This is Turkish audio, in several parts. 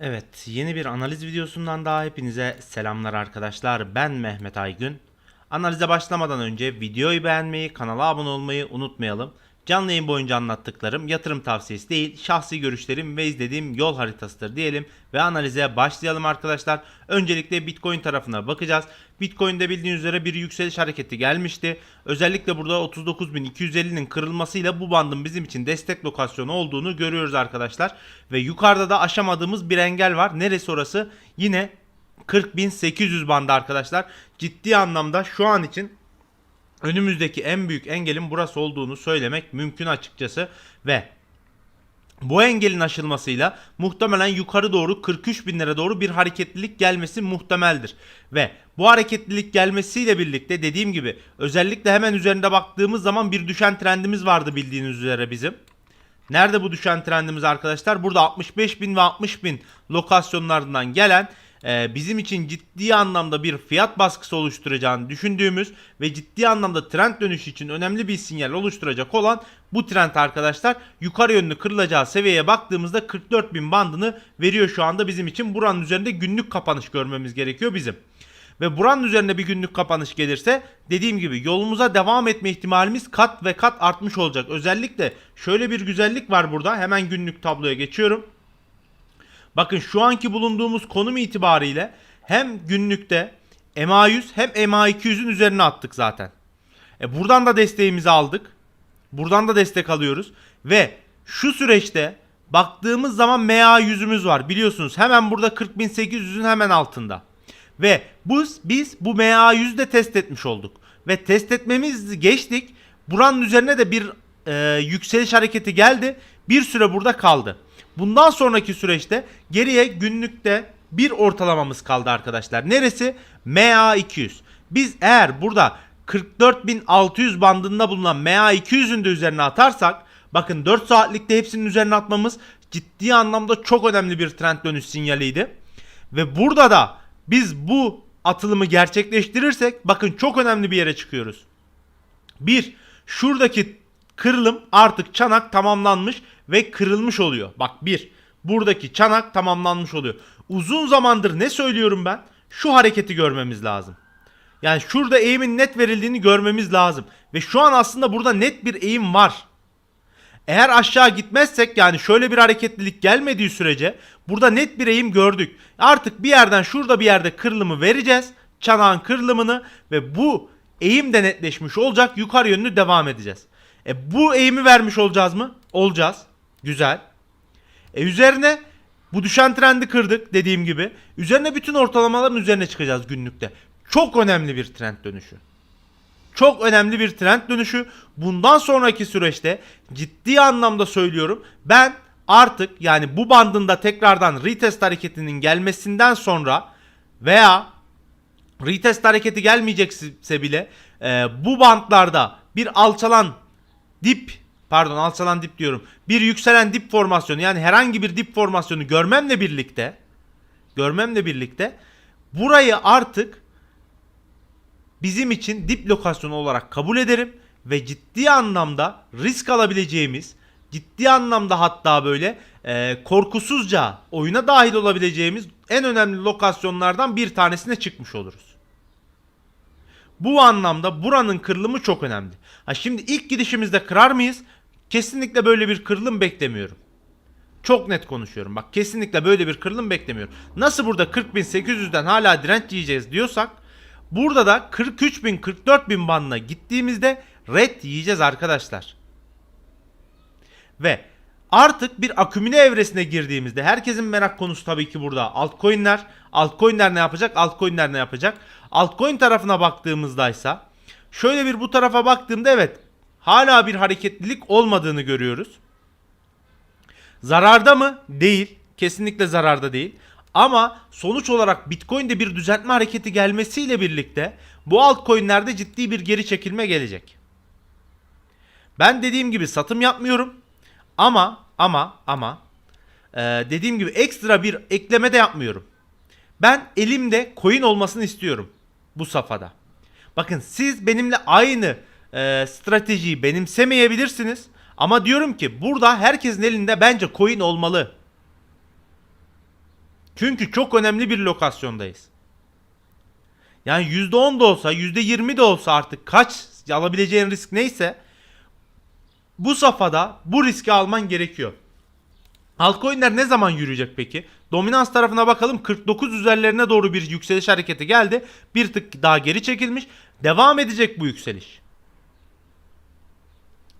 Evet, yeni bir analiz videosundan daha hepinize selamlar arkadaşlar. Ben Mehmet Aygün. Analize başlamadan önce videoyu beğenmeyi, kanala abone olmayı unutmayalım. Canlı yayın boyunca anlattıklarım yatırım tavsiyesi değil, şahsi görüşlerim ve izlediğim yol haritasıdır diyelim ve analize başlayalım arkadaşlar. Öncelikle Bitcoin tarafına bakacağız. Bitcoin'de bildiğiniz üzere bir yükseliş hareketi gelmişti. Özellikle burada 39.250'nin kırılmasıyla bu bandın bizim için destek lokasyonu olduğunu görüyoruz arkadaşlar. Ve yukarıda da aşamadığımız bir engel var. Neresi orası? Yine 40.800 bandı arkadaşlar. Ciddi anlamda şu an için önümüzdeki en büyük engelin burası olduğunu söylemek mümkün açıkçası ve bu engelin aşılmasıyla muhtemelen yukarı doğru 43 binlere doğru bir hareketlilik gelmesi muhtemeldir. Ve bu hareketlilik gelmesiyle birlikte dediğim gibi özellikle hemen üzerinde baktığımız zaman bir düşen trendimiz vardı bildiğiniz üzere bizim. Nerede bu düşen trendimiz arkadaşlar? Burada 65 bin ve 60 bin lokasyonlarından gelen bizim için ciddi anlamda bir fiyat baskısı oluşturacağını düşündüğümüz ve ciddi anlamda trend dönüşü için önemli bir sinyal oluşturacak olan bu trend arkadaşlar yukarı yönlü kırılacağı seviyeye baktığımızda 44 bin bandını veriyor şu anda bizim için. Buranın üzerinde günlük kapanış görmemiz gerekiyor bizim. Ve buranın üzerine bir günlük kapanış gelirse dediğim gibi yolumuza devam etme ihtimalimiz kat ve kat artmış olacak. Özellikle şöyle bir güzellik var burada. Hemen günlük tabloya geçiyorum. Bakın şu anki bulunduğumuz konum itibariyle hem günlükte MA100 hem MA200'ün üzerine attık zaten. E buradan da desteğimizi aldık. Buradan da destek alıyoruz. Ve şu süreçte baktığımız zaman MA100'ümüz var. Biliyorsunuz hemen burada 40.800'ün hemen altında. Ve bu, biz bu MA100'de test etmiş olduk. Ve test etmemiz geçtik. Buranın üzerine de bir e, yükseliş hareketi geldi. Bir süre burada kaldı. Bundan sonraki süreçte geriye günlükte bir ortalamamız kaldı arkadaşlar. Neresi? MA200. Biz eğer burada 44.600 bandında bulunan MA200'ün de üzerine atarsak bakın 4 saatlikte hepsinin üzerine atmamız ciddi anlamda çok önemli bir trend dönüş sinyaliydi. Ve burada da biz bu atılımı gerçekleştirirsek bakın çok önemli bir yere çıkıyoruz. Bir, şuradaki kırılım artık çanak tamamlanmış ve kırılmış oluyor. Bak bir, buradaki çanak tamamlanmış oluyor. Uzun zamandır ne söylüyorum ben? Şu hareketi görmemiz lazım. Yani şurada eğimin net verildiğini görmemiz lazım. Ve şu an aslında burada net bir eğim var. Eğer aşağı gitmezsek yani şöyle bir hareketlilik gelmediği sürece burada net bir eğim gördük. Artık bir yerden şurada bir yerde kırılımı vereceğiz. Çanağın kırılımını ve bu eğim de netleşmiş olacak. Yukarı yönlü devam edeceğiz. E bu eğimi vermiş olacağız mı? Olacağız. Güzel. E üzerine bu düşen trendi kırdık dediğim gibi. Üzerine bütün ortalamaların üzerine çıkacağız günlükte. Çok önemli bir trend dönüşü. Çok önemli bir trend dönüşü. Bundan sonraki süreçte ciddi anlamda söylüyorum. Ben artık yani bu bandında tekrardan retest hareketinin gelmesinden sonra veya retest hareketi gelmeyecekse bile e, bu bantlarda bir alçalan dip pardon alçalan dip diyorum. Bir yükselen dip formasyonu yani herhangi bir dip formasyonu görmemle birlikte görmemle birlikte burayı artık bizim için dip lokasyonu olarak kabul ederim ve ciddi anlamda risk alabileceğimiz, ciddi anlamda hatta böyle e, korkusuzca oyuna dahil olabileceğimiz en önemli lokasyonlardan bir tanesine çıkmış oluruz. Bu anlamda buranın kırılımı çok önemli. Ha şimdi ilk gidişimizde kırar mıyız? Kesinlikle böyle bir kırılım beklemiyorum. Çok net konuşuyorum. Bak kesinlikle böyle bir kırılım beklemiyorum. Nasıl burada 40.800'den hala direnç yiyeceğiz diyorsak burada da 43.000 44.000 bandına gittiğimizde red yiyeceğiz arkadaşlar. Ve artık bir akümüle evresine girdiğimizde herkesin merak konusu tabii ki burada altcoin'ler. Altcoin'ler ne yapacak? Altcoin'ler ne yapacak? Altcoin tarafına baktığımızda ise şöyle bir bu tarafa baktığımda evet hala bir hareketlilik olmadığını görüyoruz. Zararda mı? Değil. Kesinlikle zararda değil. Ama sonuç olarak Bitcoin'de bir düzeltme hareketi gelmesiyle birlikte bu altcoin'lerde ciddi bir geri çekilme gelecek. Ben dediğim gibi satım yapmıyorum. Ama ama ama e, dediğim gibi ekstra bir ekleme de yapmıyorum. Ben elimde coin olmasını istiyorum bu safhada. Bakın siz benimle aynı e, stratejiyi benimsemeyebilirsiniz. Ama diyorum ki burada herkesin elinde bence coin olmalı. Çünkü çok önemli bir lokasyondayız. Yani %10 da olsa, %20 de olsa artık kaç alabileceğin risk neyse bu safhada bu riski alman gerekiyor. Altcoin'ler ne zaman yürüyecek peki? Dominans tarafına bakalım 49 üzerlerine doğru bir yükseliş hareketi geldi. Bir tık daha geri çekilmiş. Devam edecek bu yükseliş.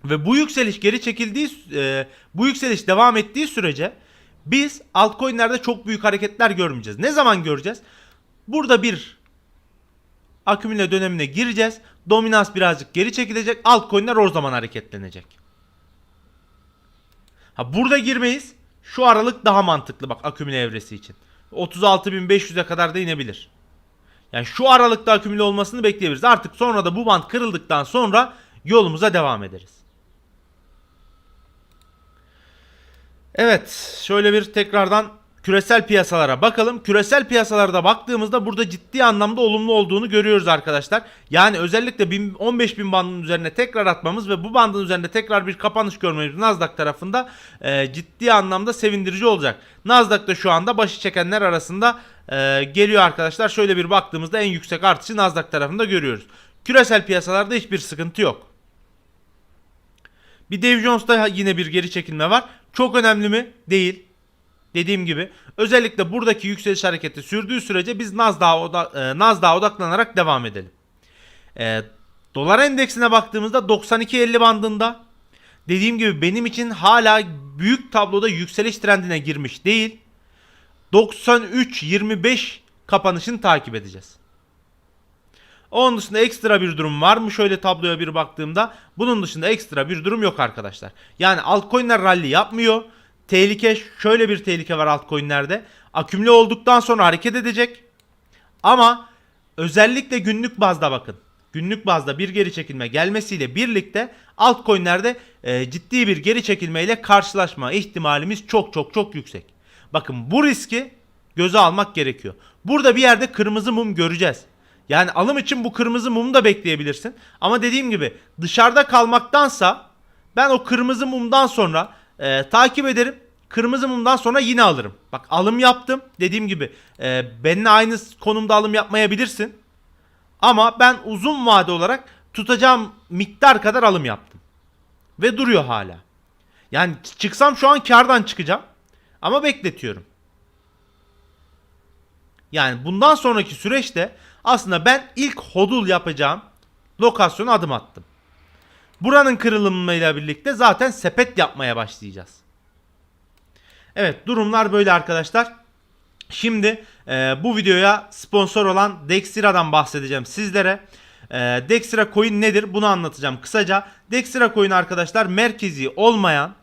Ve bu yükseliş geri çekildiği e, bu yükseliş devam ettiği sürece biz altcoin'lerde çok büyük hareketler görmeyeceğiz. Ne zaman göreceğiz? Burada bir akümüle dönemine gireceğiz. Dominans birazcık geri çekilecek. Altcoin'ler o zaman hareketlenecek. Ha burada girmeyiz. Şu aralık daha mantıklı bak akümüle evresi için. 36.500'e kadar da inebilir. Yani şu aralıkta akümüle olmasını bekleyebiliriz. Artık sonra da bu band kırıldıktan sonra yolumuza devam ederiz. Evet, şöyle bir tekrardan küresel piyasalara bakalım. Küresel piyasalarda baktığımızda burada ciddi anlamda olumlu olduğunu görüyoruz arkadaşlar. Yani özellikle 1000 15.000 bandının üzerine tekrar atmamız ve bu bandın üzerinde tekrar bir kapanış görmemiz Nasdaq tarafında e, ciddi anlamda sevindirici olacak. Nasdaq'ta şu anda başı çekenler arasında e, geliyor arkadaşlar. Şöyle bir baktığımızda en yüksek artışı Nasdaq tarafında görüyoruz. Küresel piyasalarda hiçbir sıkıntı yok. Bir Dow Jones'ta yine bir geri çekilme var. Çok önemli mi? Değil. Dediğim gibi özellikle buradaki yükseliş hareketi sürdüğü sürece biz Nasdaq'a oda, e, Nasdaq'a odaklanarak devam edelim. E, dolar endeksine baktığımızda 92.50 bandında. Dediğim gibi benim için hala büyük tabloda yükseliş trendine girmiş değil. 93.25 kapanışını takip edeceğiz. Onun dışında ekstra bir durum var mı? Şöyle tabloya bir baktığımda bunun dışında ekstra bir durum yok arkadaşlar. Yani altcoin'ler rally yapmıyor. Tehlike şöyle bir tehlike var altcoin'lerde. Akümle olduktan sonra hareket edecek. Ama özellikle günlük bazda bakın. Günlük bazda bir geri çekilme gelmesiyle birlikte altcoin'lerde e, ciddi bir geri çekilmeyle karşılaşma ihtimalimiz çok çok çok yüksek. Bakın bu riski göze almak gerekiyor. Burada bir yerde kırmızı mum göreceğiz. Yani alım için bu kırmızı mumu da bekleyebilirsin. Ama dediğim gibi dışarıda kalmaktansa ben o kırmızı mumdan sonra e, takip ederim. Kırmızı mumdan sonra yine alırım. Bak alım yaptım. Dediğim gibi e, benimle aynı konumda alım yapmayabilirsin. Ama ben uzun vade olarak tutacağım miktar kadar alım yaptım. Ve duruyor hala. Yani çıksam şu an kardan çıkacağım. Ama bekletiyorum. Yani bundan sonraki süreçte aslında ben ilk hodul yapacağım lokasyona adım attım. Buranın kırılımıyla birlikte zaten sepet yapmaya başlayacağız. Evet durumlar böyle arkadaşlar. Şimdi e, bu videoya sponsor olan Dexira'dan bahsedeceğim sizlere. E, Dexira Coin nedir bunu anlatacağım kısaca. Dexira Coin arkadaşlar merkezi olmayan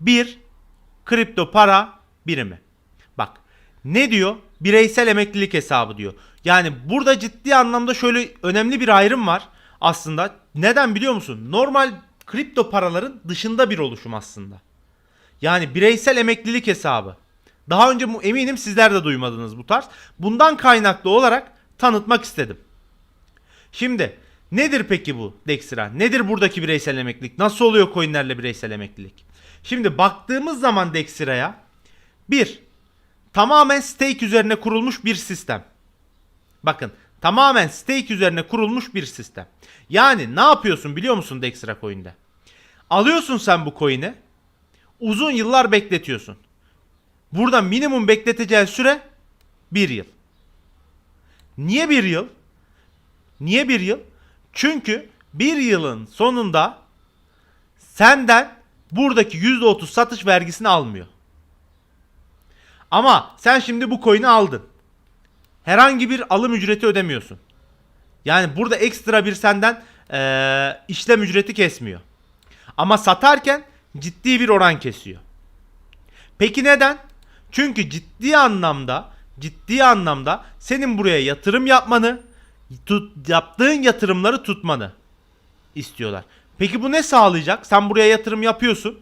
bir kripto para birimi. Bak ne diyor? Bireysel emeklilik hesabı diyor. Yani burada ciddi anlamda şöyle önemli bir ayrım var aslında. Neden biliyor musun? Normal kripto paraların dışında bir oluşum aslında. Yani bireysel emeklilik hesabı. Daha önce eminim sizler de duymadınız bu tarz. Bundan kaynaklı olarak tanıtmak istedim. Şimdi nedir peki bu Dexira? Nedir buradaki bireysel emeklilik? Nasıl oluyor coinlerle bireysel emeklilik? Şimdi baktığımız zaman Dexira'ya bir tamamen stake üzerine kurulmuş bir sistem. Bakın tamamen stake üzerine kurulmuş bir sistem. Yani ne yapıyorsun biliyor musun Dextra Coin'de? Alıyorsun sen bu coin'i uzun yıllar bekletiyorsun. Burada minimum bekleteceğin süre bir yıl. Niye bir yıl? Niye bir yıl? Çünkü bir yılın sonunda senden buradaki %30 satış vergisini almıyor. Ama sen şimdi bu coin'i aldın. Herhangi bir alım ücreti ödemiyorsun. Yani burada ekstra bir senden ee, işlem ücreti kesmiyor. Ama satarken ciddi bir oran kesiyor. Peki neden? Çünkü ciddi anlamda ciddi anlamda senin buraya yatırım yapmanı, tut, yaptığın yatırımları tutmanı istiyorlar. Peki bu ne sağlayacak? Sen buraya yatırım yapıyorsun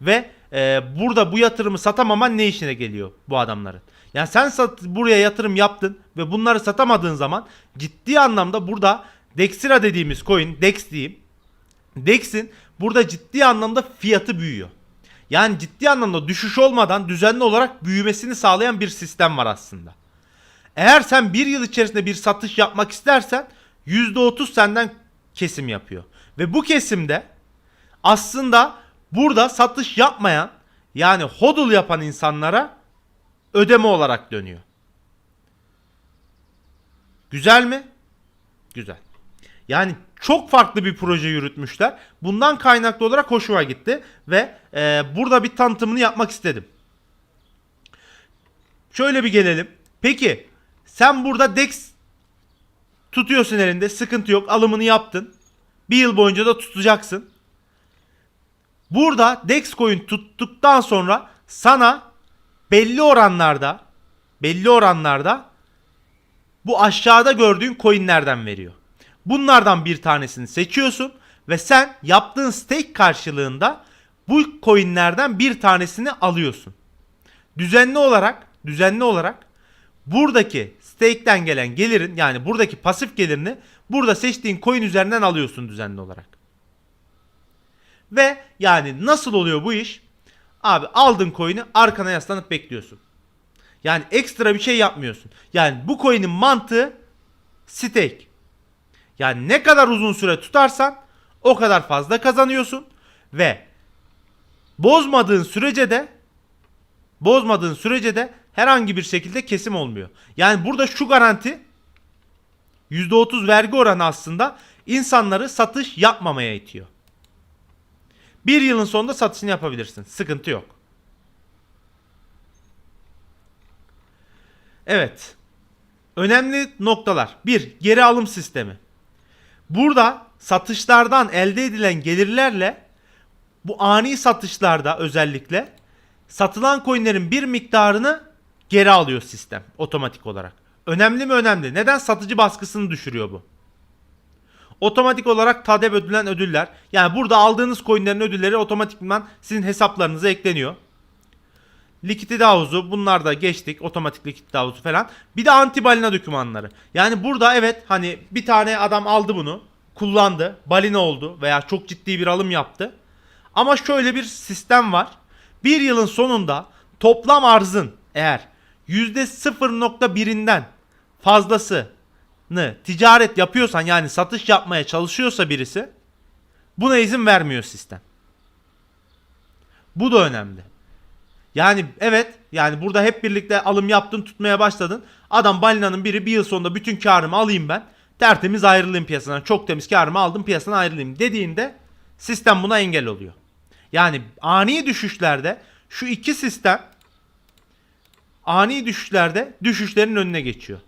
ve e, burada bu yatırımı satamaman ne işine geliyor bu adamların? Yani sen sat, buraya yatırım yaptın ve bunları satamadığın zaman ciddi anlamda burada Dexira dediğimiz coin, Dex diyeyim. Dex'in burada ciddi anlamda fiyatı büyüyor. Yani ciddi anlamda düşüş olmadan düzenli olarak büyümesini sağlayan bir sistem var aslında. Eğer sen bir yıl içerisinde bir satış yapmak istersen %30 senden kesim yapıyor. Ve bu kesimde aslında burada satış yapmayan yani hodl yapan insanlara ödeme olarak dönüyor. Güzel mi? Güzel. Yani çok farklı bir proje yürütmüşler. Bundan kaynaklı olarak hoşuma gitti ve e, burada bir tanıtımını yapmak istedim. Şöyle bir gelelim. Peki sen burada Dex tutuyorsun elinde sıkıntı yok alımını yaptın. Bir yıl boyunca da tutacaksın. Burada Dex coin tuttuktan sonra sana belli oranlarda belli oranlarda bu aşağıda gördüğün coinlerden veriyor. Bunlardan bir tanesini seçiyorsun ve sen yaptığın stake karşılığında bu coinlerden bir tanesini alıyorsun. Düzenli olarak, düzenli olarak buradaki stake'ten gelen gelirin yani buradaki pasif gelirini burada seçtiğin coin üzerinden alıyorsun düzenli olarak. Ve yani nasıl oluyor bu iş? Abi aldın coin'i arkana yaslanıp bekliyorsun. Yani ekstra bir şey yapmıyorsun. Yani bu coin'in mantığı stake. Yani ne kadar uzun süre tutarsan o kadar fazla kazanıyorsun ve bozmadığın sürece de bozmadığın sürece de herhangi bir şekilde kesim olmuyor. Yani burada şu garanti %30 vergi oranı aslında insanları satış yapmamaya itiyor. Bir yılın sonunda satışını yapabilirsin. Sıkıntı yok. Evet. Önemli noktalar. 1. Geri alım sistemi. Burada satışlardan elde edilen gelirlerle bu ani satışlarda özellikle satılan coinlerin bir miktarını geri alıyor sistem otomatik olarak. Önemli mi önemli. Neden satıcı baskısını düşürüyor bu? Otomatik olarak TADEP ödülen ödüller. Yani burada aldığınız coinlerin ödülleri otomatikman sizin hesaplarınıza ekleniyor. Likidite havuzu bunlar da geçtik. Otomatik likidite havuzu falan. Bir de anti balina dokümanları. Yani burada evet hani bir tane adam aldı bunu. Kullandı. Balina oldu veya çok ciddi bir alım yaptı. Ama şöyle bir sistem var. Bir yılın sonunda toplam arzın eğer %0.1'inden fazlasını ticaret yapıyorsan yani satış yapmaya çalışıyorsa birisi buna izin vermiyor sistem. Bu da önemli. Yani evet yani burada hep birlikte alım yaptın tutmaya başladın. Adam balinanın biri bir yıl sonunda bütün karımı alayım ben. Tertemiz ayrılayım piyasadan. Çok temiz karımı aldım piyasadan ayrılayım dediğinde sistem buna engel oluyor. Yani ani düşüşlerde şu iki sistem ani düşüşlerde düşüşlerin önüne geçiyor.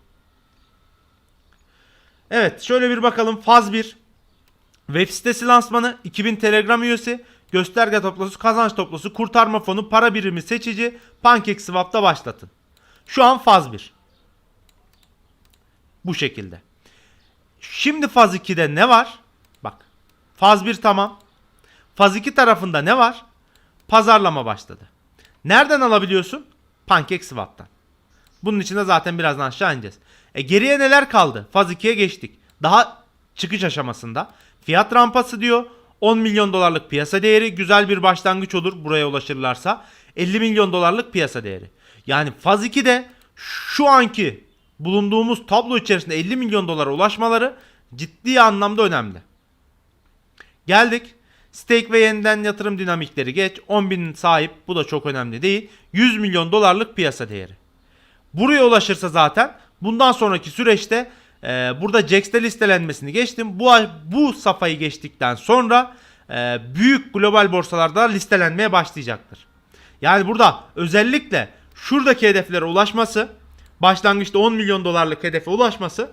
Evet şöyle bir bakalım faz 1 web sitesi lansmanı 2000 Telegram üyesi gösterge toplosu kazanç toplosu kurtarma fonu para birimi seçici PancakeSwap'ta başlatın. Şu an faz 1. Bu şekilde. Şimdi faz 2'de ne var? Bak. Faz 1 tamam. Faz 2 tarafında ne var? Pazarlama başladı. Nereden alabiliyorsun? PancakeSwap'tan. Bunun için de zaten birazdan aşağı ineceğiz. E geriye neler kaldı? Faz 2'ye geçtik. Daha çıkış aşamasında. Fiyat rampası diyor. 10 milyon dolarlık piyasa değeri güzel bir başlangıç olur buraya ulaşırlarsa. 50 milyon dolarlık piyasa değeri. Yani faz 2'de şu anki bulunduğumuz tablo içerisinde 50 milyon dolara ulaşmaları ciddi anlamda önemli. Geldik. Stake ve yeniden yatırım dinamikleri geç. 10 bin sahip bu da çok önemli değil. 100 milyon dolarlık piyasa değeri. Buraya ulaşırsa zaten bundan sonraki süreçte e, burada Jax'te listelenmesini geçtim. Bu bu safhayı geçtikten sonra e, büyük global borsalarda listelenmeye başlayacaktır. Yani burada özellikle şuradaki hedeflere ulaşması, başlangıçta 10 milyon dolarlık hedefe ulaşması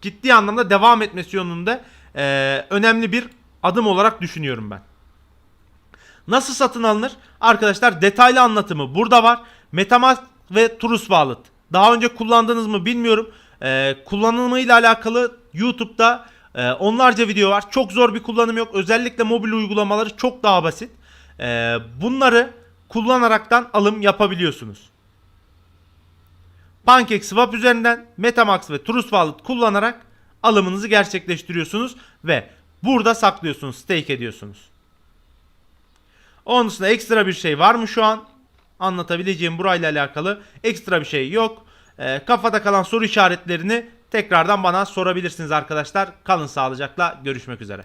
ciddi anlamda devam etmesi yönünde e, önemli bir adım olarak düşünüyorum ben. Nasıl satın alınır? Arkadaşlar detaylı anlatımı burada var. Metamask ve True Wallet. Daha önce kullandınız mı bilmiyorum. Ee, kullanımıyla alakalı YouTube'da e, onlarca video var. Çok zor bir kullanım yok. Özellikle mobil uygulamaları çok daha basit. Ee, bunları kullanaraktan alım yapabiliyorsunuz. PancakeSwap üzerinden Metamask ve True Wallet kullanarak alımınızı gerçekleştiriyorsunuz ve burada saklıyorsunuz, stake ediyorsunuz. Onun dışında ekstra bir şey var mı şu an? Anlatabileceğim burayla alakalı ekstra bir şey yok. Ee, kafada kalan soru işaretlerini tekrardan bana sorabilirsiniz arkadaşlar. Kalın sağlıcakla görüşmek üzere.